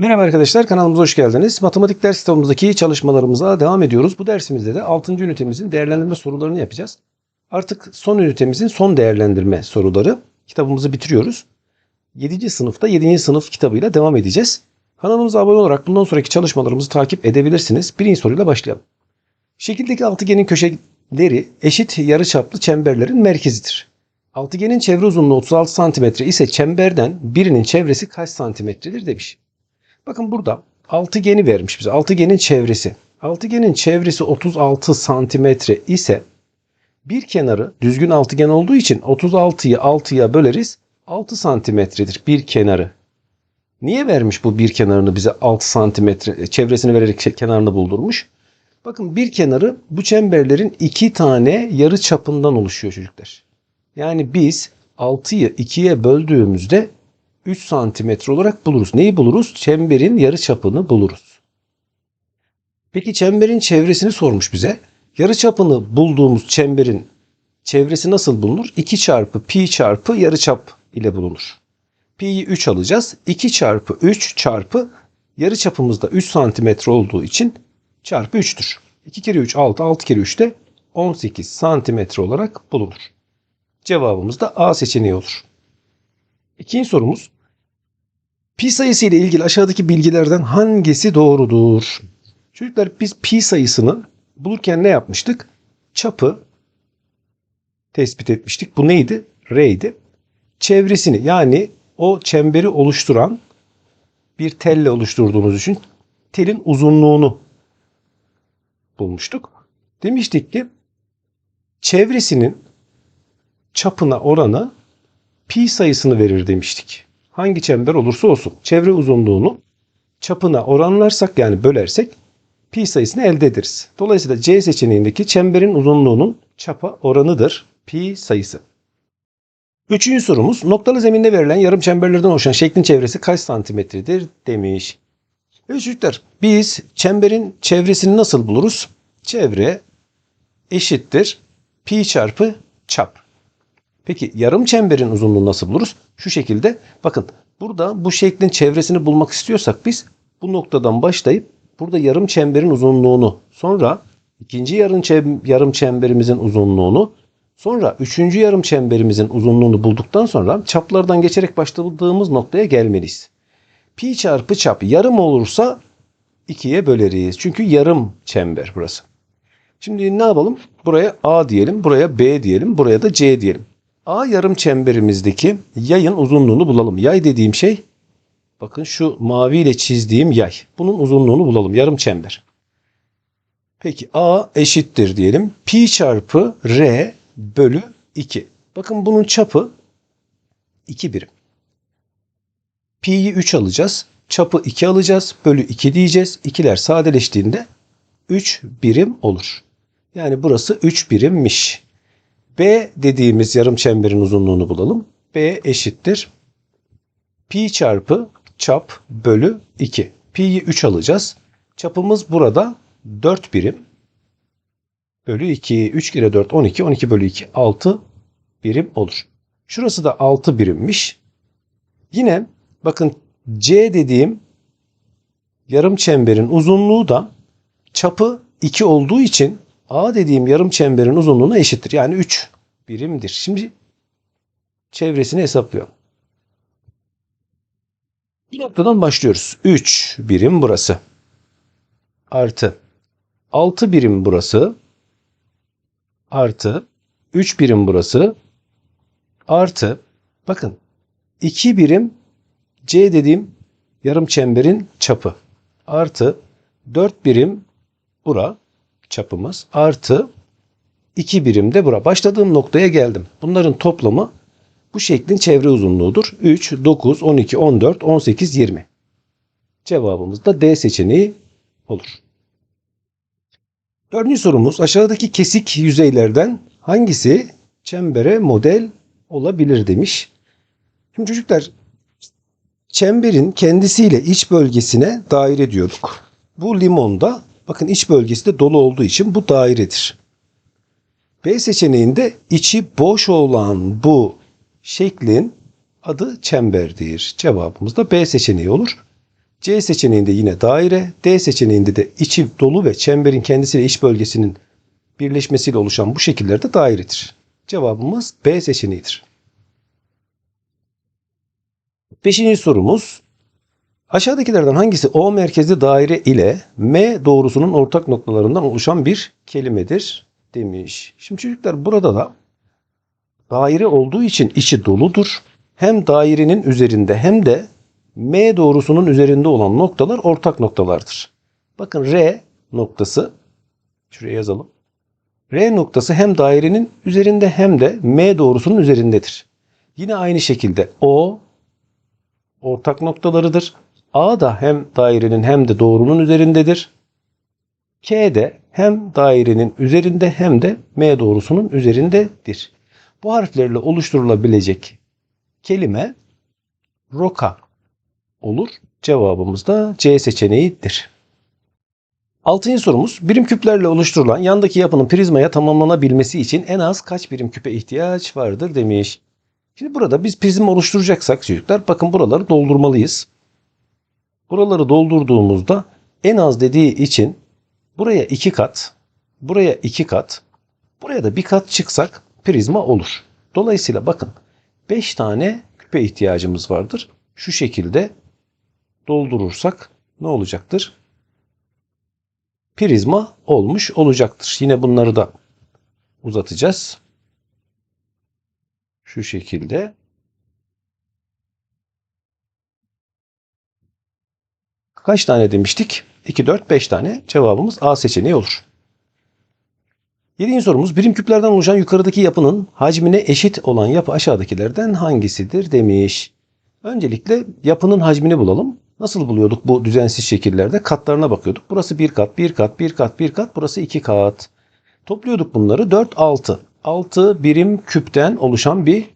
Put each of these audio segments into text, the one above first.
Merhaba arkadaşlar kanalımıza hoş geldiniz. Matematik ders kitabımızdaki çalışmalarımıza devam ediyoruz. Bu dersimizde de 6. ünitemizin değerlendirme sorularını yapacağız. Artık son ünitemizin son değerlendirme soruları. Kitabımızı bitiriyoruz. 7. sınıfta 7. sınıf kitabıyla devam edeceğiz. Kanalımıza abone olarak bundan sonraki çalışmalarımızı takip edebilirsiniz. Birinci soruyla başlayalım. Şekildeki altıgenin köşeleri eşit yarıçaplı çemberlerin merkezidir. Altıgenin çevre uzunluğu 36 cm ise çemberden birinin çevresi kaç santimetredir demiş. Bakın burada altıgeni vermiş bize. Altıgenin çevresi. Altıgenin çevresi 36 santimetre ise bir kenarı düzgün altıgen olduğu için 36'yı 6'ya böleriz. 6 santimetredir bir kenarı. Niye vermiş bu bir kenarını bize 6 santimetre çevresini vererek kenarını buldurmuş? Bakın bir kenarı bu çemberlerin iki tane yarı çapından oluşuyor çocuklar. Yani biz 6'yı 2'ye böldüğümüzde 3 santimetre olarak buluruz. Neyi buluruz? Çemberin yarı çapını buluruz. Peki çemberin çevresini sormuş bize. Yarı çapını bulduğumuz çemberin çevresi nasıl bulunur? 2 çarpı pi çarpı yarı çap ile bulunur. Pi'yi 3 alacağız. 2 çarpı 3 çarpı yarı çapımız da 3 santimetre olduğu için çarpı 3'tür. 2 kere 3 6, 6 kere 3 de 18 santimetre olarak bulunur. Cevabımız da A seçeneği olur. İkinci sorumuz. Pi sayısı ile ilgili aşağıdaki bilgilerden hangisi doğrudur? Çocuklar biz pi sayısını bulurken ne yapmıştık? Çapı tespit etmiştik. Bu neydi? R'ydi. Çevresini yani o çemberi oluşturan bir telle oluşturduğumuz için telin uzunluğunu bulmuştuk. Demiştik ki çevresinin çapına oranı pi sayısını verir demiştik. Hangi çember olursa olsun çevre uzunluğunu çapına oranlarsak yani bölersek pi sayısını elde ederiz. Dolayısıyla C seçeneğindeki çemberin uzunluğunun çapa oranıdır pi sayısı. Üçüncü sorumuz noktalı zeminde verilen yarım çemberlerden oluşan şeklin çevresi kaç santimetredir demiş. Evet çocuklar biz çemberin çevresini nasıl buluruz? Çevre eşittir pi çarpı çap. Peki yarım çemberin uzunluğunu nasıl buluruz? Şu şekilde bakın burada bu şeklin çevresini bulmak istiyorsak biz bu noktadan başlayıp burada yarım çemberin uzunluğunu sonra ikinci yarım, çem- yarım çemberimizin uzunluğunu sonra üçüncü yarım çemberimizin uzunluğunu bulduktan sonra çaplardan geçerek başladığımız noktaya gelmeliyiz. Pi çarpı çap yarım olursa ikiye böleriz. Çünkü yarım çember burası. Şimdi ne yapalım? Buraya A diyelim, buraya B diyelim, buraya da C diyelim. A yarım çemberimizdeki yayın uzunluğunu bulalım. Yay dediğim şey bakın şu maviyle çizdiğim yay. Bunun uzunluğunu bulalım. Yarım çember. Peki A eşittir diyelim. Pi çarpı R bölü 2. Bakın bunun çapı 2 birim. Pi'yi 3 alacağız. Çapı 2 alacağız. Bölü 2 diyeceğiz. İkiler sadeleştiğinde 3 birim olur. Yani burası 3 birimmiş. B dediğimiz yarım çemberin uzunluğunu bulalım. B eşittir. Pi çarpı çap bölü 2. Pi'yi 3 alacağız. Çapımız burada 4 birim. Bölü 2. 3 kere 4 12. 12 bölü 2 6 birim olur. Şurası da 6 birimmiş. Yine bakın C dediğim yarım çemberin uzunluğu da çapı 2 olduğu için A dediğim yarım çemberin uzunluğuna eşittir. Yani 3 birimdir. Şimdi çevresini hesaplıyorum. Bu noktadan başlıyoruz. 3 birim burası. Artı 6 birim burası. Artı 3 birim burası. Artı bakın 2 birim C dediğim yarım çemberin çapı. Artı 4 birim bura çapımız artı 2 birim de bura. Başladığım noktaya geldim. Bunların toplamı bu şeklin çevre uzunluğudur. 3, 9, 12, 14, 18, 20. Cevabımız da D seçeneği olur. Dördüncü sorumuz aşağıdaki kesik yüzeylerden hangisi çembere model olabilir demiş. Şimdi çocuklar çemberin kendisiyle iç bölgesine daire diyorduk. Bu limonda bakın iç bölgesi de dolu olduğu için bu dairedir. B seçeneğinde içi boş olan bu şeklin adı çemberdir. Cevabımız da B seçeneği olur. C seçeneğinde yine daire, D seçeneğinde de içi dolu ve çemberin kendisiyle iç bölgesinin birleşmesiyle oluşan bu şekillerde dairedir. Cevabımız B seçeneğidir. Beşinci sorumuz. Aşağıdakilerden hangisi O merkezli daire ile M doğrusunun ortak noktalarından oluşan bir kelimedir demiş. Şimdi çocuklar burada da daire olduğu için içi doludur. Hem dairenin üzerinde hem de M doğrusunun üzerinde olan noktalar ortak noktalardır. Bakın R noktası şuraya yazalım. R noktası hem dairenin üzerinde hem de M doğrusunun üzerindedir. Yine aynı şekilde O ortak noktalarıdır. A da hem dairenin hem de doğrunun üzerindedir. K de hem dairenin üzerinde hem de M doğrusunun üzerindedir. Bu harflerle oluşturulabilecek kelime roka olur. Cevabımız da C seçeneğidir. Altıncı sorumuz birim küplerle oluşturulan yandaki yapının prizmaya tamamlanabilmesi için en az kaç birim küpe ihtiyaç vardır demiş. Şimdi burada biz prizma oluşturacaksak çocuklar bakın buraları doldurmalıyız. Buraları doldurduğumuzda en az dediği için buraya iki kat, buraya iki kat, buraya da bir kat çıksak prizma olur. Dolayısıyla bakın 5 tane küpe ihtiyacımız vardır. Şu şekilde doldurursak ne olacaktır? Prizma olmuş olacaktır. Yine bunları da uzatacağız. Şu şekilde. Kaç tane demiştik? 2, 4, 5 tane. Cevabımız A seçeneği olur. Yedinci sorumuz birim küplerden oluşan yukarıdaki yapının hacmine eşit olan yapı aşağıdakilerden hangisidir demiş. Öncelikle yapının hacmini bulalım. Nasıl buluyorduk bu düzensiz şekillerde? Katlarına bakıyorduk. Burası bir kat, bir kat, bir kat, bir kat. Burası iki kat. Topluyorduk bunları. 4, 6. 6 birim küpten oluşan bir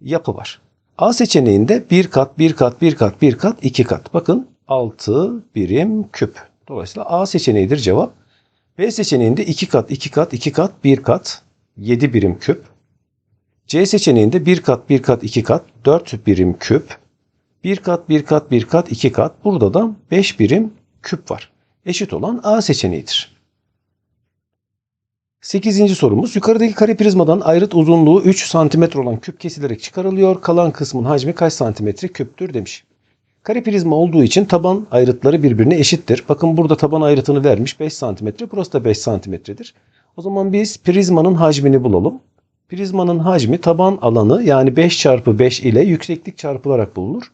yapı var. A seçeneğinde bir kat, bir kat, bir kat, bir kat, iki kat. Bakın 6 birim küp. Dolayısıyla A seçeneğidir cevap. B seçeneğinde 2 kat, 2 kat, 2 kat, 1 kat 7 birim küp. C seçeneğinde 1 kat, 1 kat, 2 kat 4 birim küp. 1 kat, 1 kat, 1 kat, 2 kat. Burada da 5 birim küp var. Eşit olan A seçeneğidir. 8. sorumuz. Yukarıdaki kare prizmadan ayrıt uzunluğu 3 cm olan küp kesilerek çıkarılıyor. Kalan kısmın hacmi kaç santimetre küptür demiş. Kare prizma olduğu için taban ayrıtları birbirine eşittir. Bakın burada taban ayrıtını vermiş 5 cm. Burası da 5 cm'dir. O zaman biz prizmanın hacmini bulalım. Prizmanın hacmi taban alanı yani 5 çarpı 5 ile yükseklik çarpılarak bulunur.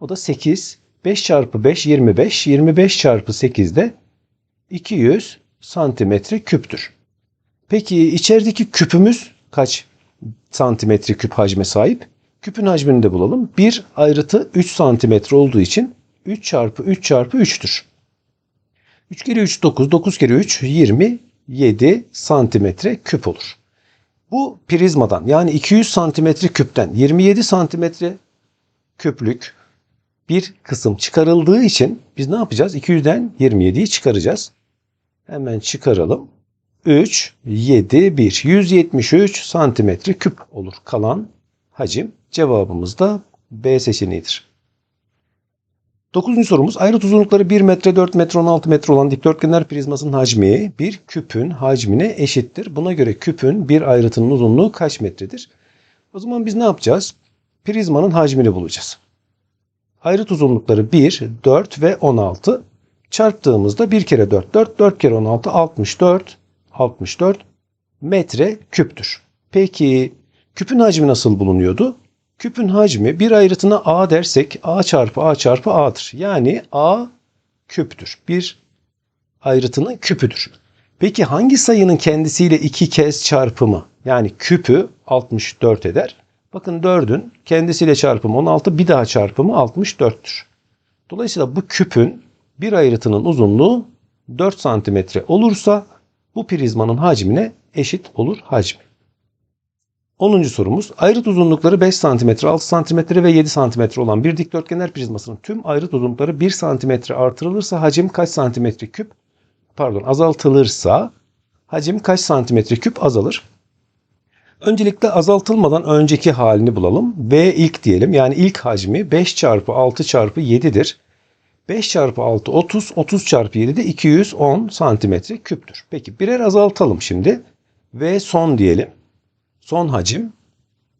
O da 8. 5 çarpı 5 25. 25 çarpı 8 de 200 santimetre küptür. Peki içerideki küpümüz kaç santimetre küp hacme sahip? Küpün hacmini de bulalım. Bir ayrıtı 3 santimetre olduğu için 3 çarpı 3 çarpı 3'tür. 3 kere 3 9, 9 kere 3 27 santimetre küp olur. Bu prizmadan yani 200 santimetre küpten 27 santimetre küplük bir kısım çıkarıldığı için biz ne yapacağız? 200'den 27'yi çıkaracağız. Hemen çıkaralım. 3, 7, 1. 173 santimetre küp olur kalan hacim. Cevabımız da B seçeneğidir. Dokuzuncu sorumuz ayrıt uzunlukları 1 metre, 4 metre, 16 metre olan dikdörtgenler prizmasının hacmi bir küpün hacmine eşittir. Buna göre küpün bir ayrıtının uzunluğu kaç metredir? O zaman biz ne yapacağız? Prizmanın hacmini bulacağız. Ayrıt uzunlukları 1, 4 ve 16 çarptığımızda 1 kere 4, 4, 4 kere 16, 64, 64 metre küptür. Peki küpün hacmi nasıl bulunuyordu? Küpün hacmi bir ayrıtına a dersek a çarpı a çarpı a'dır. Yani a küptür. Bir ayrıtının küpüdür. Peki hangi sayının kendisiyle iki kez çarpımı yani küpü 64 eder? Bakın 4'ün kendisiyle çarpımı 16 bir daha çarpımı 64'tür. Dolayısıyla bu küpün bir ayrıtının uzunluğu 4 santimetre olursa bu prizmanın hacmine eşit olur hacmi. 10. sorumuz ayrıt uzunlukları 5 cm, 6 cm ve 7 cm olan bir dikdörtgenler prizmasının tüm ayrıt uzunlukları 1 cm artırılırsa hacim kaç santimetre küp? Pardon azaltılırsa hacim kaç santimetre küp azalır? Öncelikle azaltılmadan önceki halini bulalım. V ilk diyelim. Yani ilk hacmi 5 çarpı 6 çarpı 7'dir. 5 çarpı 6 30, 30 çarpı 7 de 210 santimetre küptür. Peki birer azaltalım şimdi ve son diyelim. Son hacim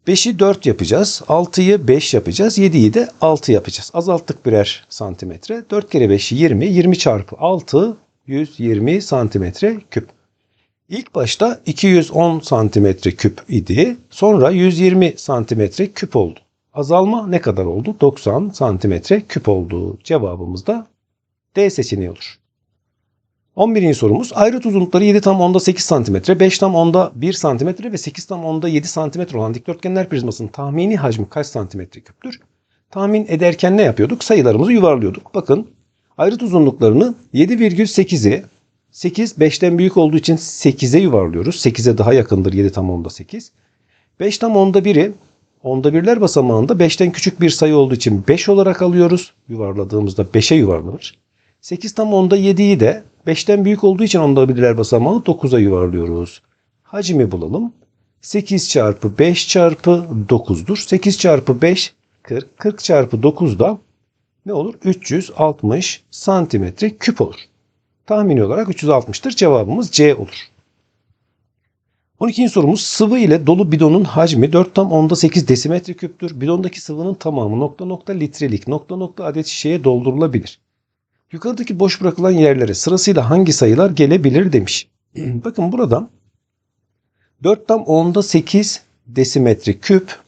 5'i 4 yapacağız. 6'yı 5 yapacağız. 7'yi de 6 yapacağız. Azalttık birer santimetre. 4 kere 5 20. 20 çarpı 6 120 santimetre küp. İlk başta 210 santimetre küp idi. Sonra 120 santimetre küp oldu. Azalma ne kadar oldu? 90 santimetre küp oldu. Cevabımız da D seçeneği olur. 11. sorumuz ayrıt uzunlukları 7 tam onda 8 santimetre, 5 tam onda 1 santimetre ve 8 tam onda 7 santimetre olan dikdörtgenler prizmasının tahmini hacmi kaç santimetre küptür? Tahmin ederken ne yapıyorduk? Sayılarımızı yuvarlıyorduk. Bakın ayrıt uzunluklarını 7,8'i 8 5'ten büyük olduğu için 8'e yuvarlıyoruz. 8'e daha yakındır 7 tam onda 8. 5 tam onda 1'i onda birler basamağında 5'ten küçük bir sayı olduğu için 5 olarak alıyoruz. Yuvarladığımızda 5'e yuvarlanır. 8 tam onda 7'yi de 5'ten büyük olduğu için onda birler basamağı 9'a yuvarlıyoruz. Hacmi bulalım. 8 çarpı 5 çarpı 9'dur. 8 çarpı 5 40. 40 çarpı 9 da ne olur? 360 santimetre küp olur. Tahmini olarak 360'tır. Cevabımız C olur. 12. sorumuz sıvı ile dolu bidonun hacmi 4 tam onda 8 desimetre küptür. Bidondaki sıvının tamamı nokta nokta litrelik nokta nokta adet şişeye doldurulabilir. Yukarıdaki boş bırakılan yerlere sırasıyla hangi sayılar gelebilir demiş. Bakın burada 4 tam onda 8 desimetre küp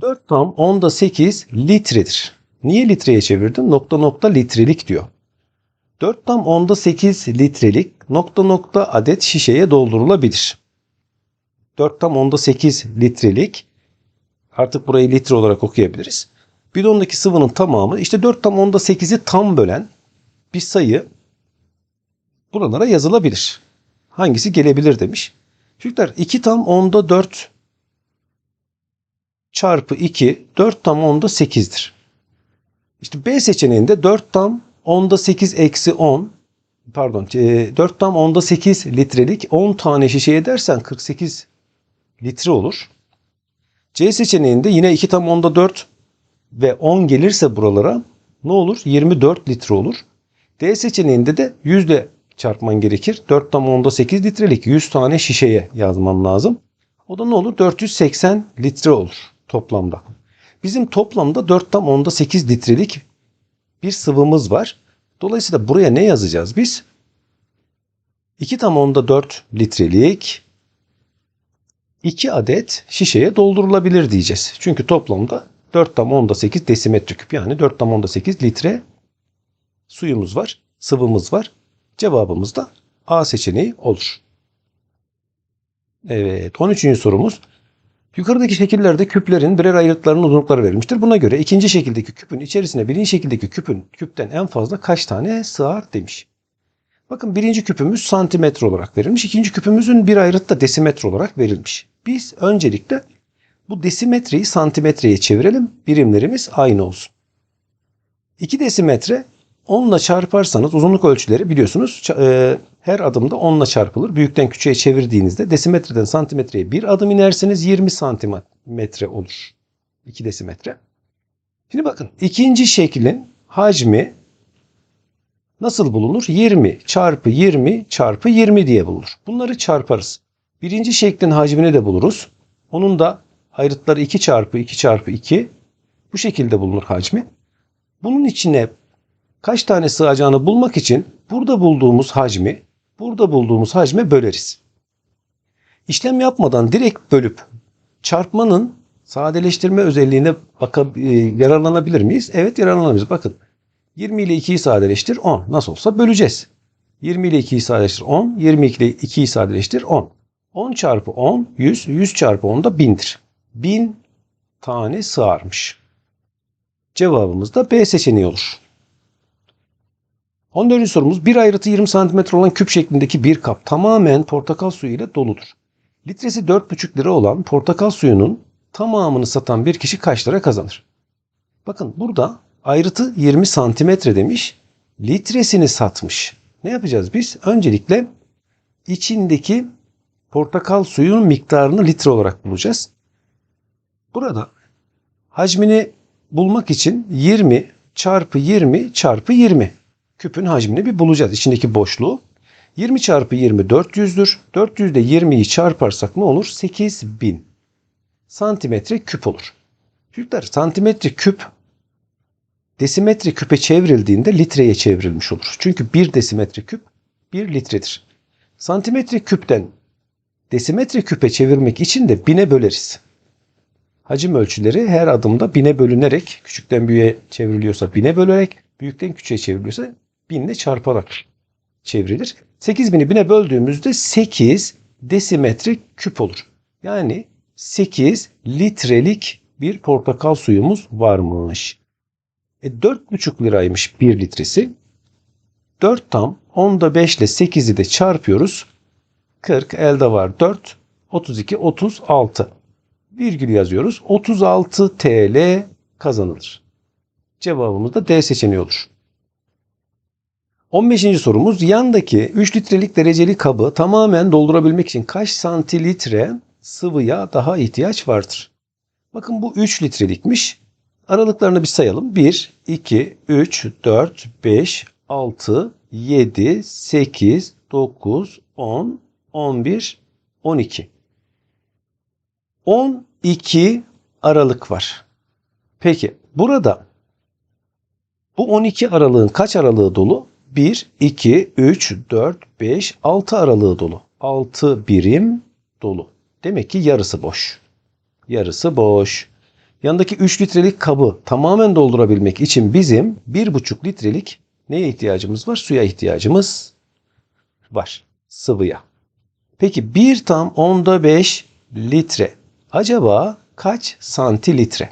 4 tam onda 8 litredir. Niye litreye çevirdim? Nokta nokta litrelik diyor. 4 tam onda 8 litrelik nokta nokta adet şişeye doldurulabilir. 4 tam onda 8 litrelik artık burayı litre olarak okuyabiliriz. Bidondaki sıvının tamamı işte 4 tam onda 8'i tam bölen bir sayı buralara yazılabilir. Hangisi gelebilir demiş. Çocuklar 2 tam onda 4 çarpı 2 4 tam onda 8'dir. İşte B seçeneğinde 4 tam onda 8 eksi 10 pardon 4 tam onda 8 litrelik 10 tane şişeye dersen 48 litre olur. C seçeneğinde yine 2 tam onda 4 ve 10 gelirse buralara ne olur? 24 litre olur. D seçeneğinde de 100 ile çarpman gerekir. 4 tam onda 8 litrelik 100 tane şişeye yazman lazım. O da ne olur? 480 litre olur toplamda. Bizim toplamda 4 tam onda 8 litrelik bir sıvımız var. Dolayısıyla buraya ne yazacağız biz? 2 tam onda 4 litrelik 2 adet şişeye doldurulabilir diyeceğiz. Çünkü toplamda 4 tam onda 8 desimetre küp yani 4 tam onda 8 litre suyumuz var, sıvımız var. Cevabımız da A seçeneği olur. Evet 13. sorumuz. Yukarıdaki şekillerde küplerin birer ayrıtlarının uzunlukları verilmiştir. Buna göre ikinci şekildeki küpün içerisine birinci şekildeki küpün küpten en fazla kaç tane sığar demiş. Bakın birinci küpümüz santimetre olarak verilmiş. İkinci küpümüzün bir ayrıt da desimetre olarak verilmiş. Biz öncelikle bu desimetreyi santimetreye çevirelim. Birimlerimiz aynı olsun. 2 desimetre 10 ile çarparsanız uzunluk ölçüleri biliyorsunuz e, her adımda 10 ile çarpılır. Büyükten küçüğe çevirdiğinizde desimetreden santimetreye bir adım inerseniz 20 santimetre olur. 2 desimetre. Şimdi bakın ikinci şeklin hacmi nasıl bulunur? 20 çarpı 20 çarpı 20 diye bulunur. Bunları çarparız. Birinci şeklin hacmini de buluruz. Onun da ayrıtları 2 çarpı 2 çarpı 2 bu şekilde bulunur hacmi. Bunun içine kaç tane sığacağını bulmak için burada bulduğumuz hacmi burada bulduğumuz hacme böleriz. İşlem yapmadan direkt bölüp çarpmanın sadeleştirme özelliğine bakab- e, yararlanabilir miyiz? Evet yararlanabiliriz. Bakın 20 ile 2'yi sadeleştir 10. Nasıl olsa böleceğiz. 20 ile 2'yi sadeleştir 10. 22 ile 2'yi sadeleştir 10. 10 çarpı 10 100. 100 çarpı 10 da 1000'dir. 1000 tane sığarmış. Cevabımız da B seçeneği olur. 14. sorumuz bir ayrıtı 20 cm olan küp şeklindeki bir kap tamamen portakal suyu ile doludur. Litresi 4,5 lira olan portakal suyunun tamamını satan bir kişi kaç lira kazanır? Bakın burada ayrıtı 20 santimetre demiş. Litresini satmış. Ne yapacağız biz? Öncelikle içindeki portakal suyunun miktarını litre olarak bulacağız. Burada hacmini bulmak için 20 çarpı 20 çarpı 20 küpün hacmini bir bulacağız. içindeki boşluğu. 20 çarpı 20 400'dür. 400 de 20'yi çarparsak ne olur? 8000 santimetre küp olur. Çocuklar santimetre küp desimetre küpe çevrildiğinde litreye çevrilmiş olur. Çünkü 1 desimetre küp 1 litredir. Santimetre küpten desimetre küpe çevirmek için de bine böleriz. Hacim ölçüleri her adımda bine bölünerek, küçükten büyüğe çevriliyorsa bine bölerek, büyükten küçüğe çevriliyorsa binle çarparak çevrilir. 8000'i bine böldüğümüzde 8 desimetre küp olur. Yani 8 litrelik bir portakal suyumuz varmış. E 4,5 liraymış 1 litresi. 4 tam 10'da 5 ile 8'i de çarpıyoruz. 40 elde var 4. 32 36. Virgül yazıyoruz. 36 TL kazanılır. Cevabımız da D seçeneği olur. 15. sorumuz yandaki 3 litrelik dereceli kabı tamamen doldurabilmek için kaç santilitre sıvı yağ daha ihtiyaç vardır? Bakın bu 3 litrelikmiş. Aralıklarını bir sayalım. 1, 2, 3, 4, 5, 6, 7, 8, 9, 10, 11, 12. 12 aralık var. Peki burada bu 12 aralığın kaç aralığı dolu? 1, 2, 3, 4, 5, 6 aralığı dolu. 6 birim dolu. Demek ki yarısı boş. Yarısı boş. Yanındaki 3 litrelik kabı tamamen doldurabilmek için bizim 1,5 litrelik neye ihtiyacımız var? Suya ihtiyacımız var. Sıvıya. Peki 1 tam onda 5 litre. Acaba kaç santilitre?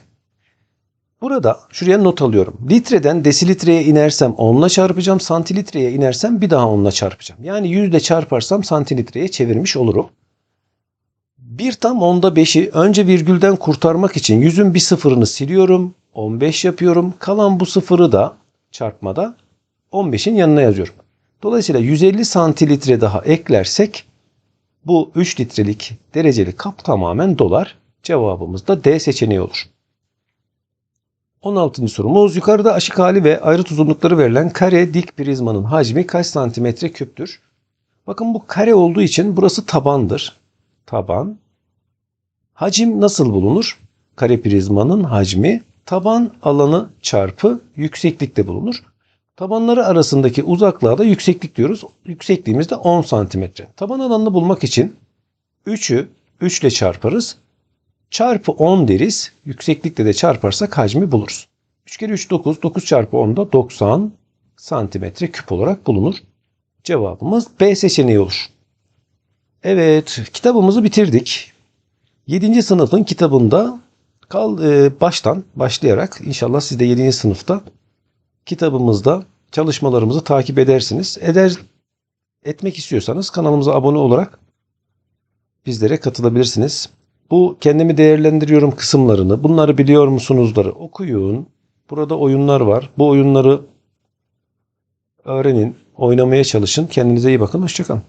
Burada şuraya not alıyorum. Litreden desilitreye inersem 10'la çarpacağım. Santilitreye inersem bir daha 10'la çarpacağım. Yani yüzde çarparsam santilitreye çevirmiş olurum. Bir tam onda 5'i önce virgülden kurtarmak için yüzün bir sıfırını siliyorum. 15 yapıyorum. Kalan bu sıfırı da çarpmada 15'in yanına yazıyorum. Dolayısıyla 150 santilitre daha eklersek bu 3 litrelik dereceli kap tamamen dolar. Cevabımız da D seçeneği olur. 16. sorumuz yukarıda aşık hali ve ayrıt uzunlukları verilen kare dik prizmanın hacmi kaç santimetre küptür? Bakın bu kare olduğu için burası tabandır. Taban. Hacim nasıl bulunur? Kare prizmanın hacmi taban alanı çarpı yükseklikte bulunur. Tabanları arasındaki uzaklığa da yükseklik diyoruz. Yüksekliğimiz de 10 santimetre. Taban alanını bulmak için 3'ü 3 ile çarparız. Çarpı 10 deriz. Yükseklikle de çarparsak hacmi buluruz. 3 kere 3 9. 9 çarpı 10 da 90 santimetre küp olarak bulunur. Cevabımız B seçeneği olur. Evet kitabımızı bitirdik. 7. sınıfın kitabında kal e, baştan başlayarak inşallah siz de 7. sınıfta kitabımızda çalışmalarımızı takip edersiniz. Eder etmek istiyorsanız kanalımıza abone olarak bizlere katılabilirsiniz. Bu kendimi değerlendiriyorum kısımlarını, bunları biliyor musunuzları okuyun. Burada oyunlar var. Bu oyunları öğrenin, oynamaya çalışın. Kendinize iyi bakın. Hoşçakalın.